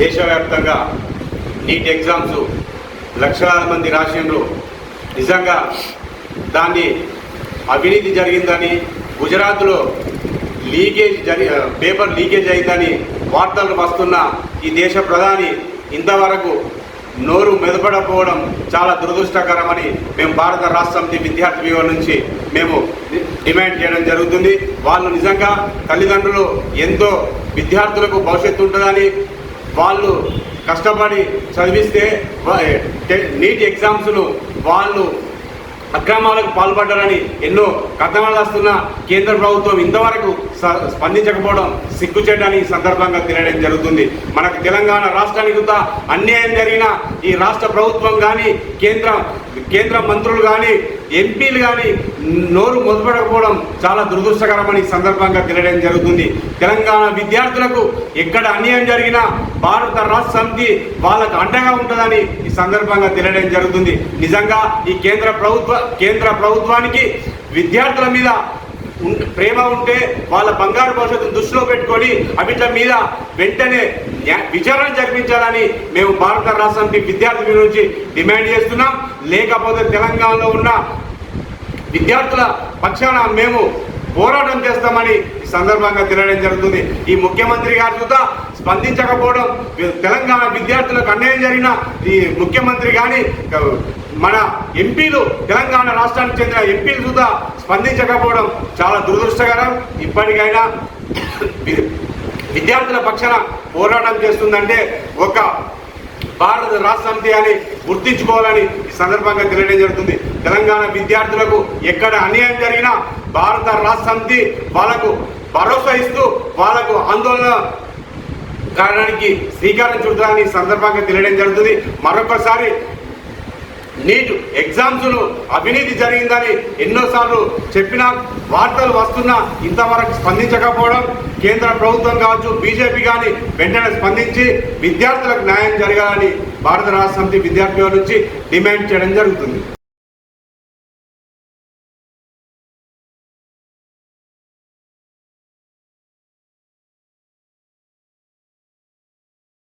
దేశవ్యాప్తంగా NEET exams లక్షలాది మంది రాసిండ్రు. నిజంగా దాన్ని అవినీతి జరిగిందని గుజరాత్లో లీకేజ్ జరి పేపర్ లీకేజ్ అయిందని వార్తలు వస్తున్న ఈ దేశ ప్రధాని ఇంతవరకు నోరు మెదపడకపోవడం చాలా దురదృష్టకరమని మేము భారత రాష్ట్ర సమితి విద్యార్థి వ్యూహం నుంచి మేము డిమాండ్ చేయడం జరుగుతుంది. వాళ్ళు నిజంగా తల్లిదండ్రులు ఎంతో విద్యార్థులకు భవిష్యత్తు ఉంటుందని వాళ్ళు కష్టపడి చదివిస్తే నీట్ ఎగ్జామ్స్ను వాళ్ళు అక్రమాలకు పాల్పడ్డారని ఎన్నో కథనాలు వస్తున్న కేంద్ర ప్రభుత్వం ఇంతవరకు స- స్పందించకపోవడం సిగ్గుచేయడానికి ఈ సందర్భంగా తెలియడం జరుగుతుంది. మనకు తెలంగాణ రాష్ట్రానికి కూడా అన్యాయం జరిగిన ఈ రాష్ట్ర ప్రభుత్వం కానీ కేంద్ర కేంద్ర మంత్రులు కానీ ఎంపీలు కానీ నోరు మొదపడకపోవడం చాలా దురదృష్టకరమని సందర్భంగా తెలియడం జరుగుతుంది. తెలంగాణ విద్యార్థులకు ఎక్కడ అన్యాయం జరిగినా భారత రాష్ట్ర సమితి వాళ్ళకు అండగా ఉంటుందని ఈ సందర్భంగా తెలియడం జరుగుతుంది. నిజంగా ఈ కేంద్ర ప్రభుత్వ కేంద్ర ప్రభుత్వానికి విద్యార్థుల మీద ప్రేమ ఉంటే వాళ్ళ బంగారు భవిష్యత్తును దృష్టిలో పెట్టుకొని అవిట్ల మీద వెంటనే విచారణ జరిపించాలని మేము భారత రాష్ట్రానికి విద్యార్థుల నుంచి డిమాండ్ చేస్తున్నాం. లేకపోతే తెలంగాణలో ఉన్న విద్యార్థుల పక్షాన మేము పోరాటం చేస్తామని ఈ సందర్భంగా తెలియడం జరుగుతుంది. ఈ ముఖ్యమంత్రి గారు చూద్దా స్పందించకపోవడం తెలంగాణ విద్యార్థులకు అన్యాయం జరిగిన ఈ ముఖ్యమంత్రి కానీ మన ఎంపీలు తెలంగాణ రాష్ట్రానికి చెందిన ఎంపీలు చూద్దా స్పందించకపోవడం చాలా దురదృష్టకరం. ఇప్పటికైనా విద్యార్థుల పక్షాన పోరాటం చేస్తుందంటే ఒక భారత రాష్ట్రంతి అని గుర్తించుకోవాలని ఈ సందర్భంగా తెలియడం జరుగుతుంది. తెలంగాణ విద్యార్థులకు ఎక్కడ అన్యాయం జరిగినా భారత రాష్ట్రంతి వాళ్ళకు భరోసా ఇస్తూ వాళ్ళకు ఆందోళన కారణానికి శ్రీకారం చుడతారని సందర్భంగా తెలియడం జరుగుతుంది. మరొకసారి నీట్ ఎగ్జామ్స్లో అవినీతి జరిగిందని ఎన్నోసార్లు చెప్పిన వార్తలు వస్తున్నా ఇంతవరకు స్పందించకపోవడం కేంద్ర ప్రభుత్వం కావచ్చు బీజేపీ కానీ వెంటనే స్పందించి విద్యార్థులకు న్యాయం జరగాలని భారత రాష్ట్ర సమితి విద్యార్థుల నుంచి డిమాండ్ చేయడం జరుగుతుంది.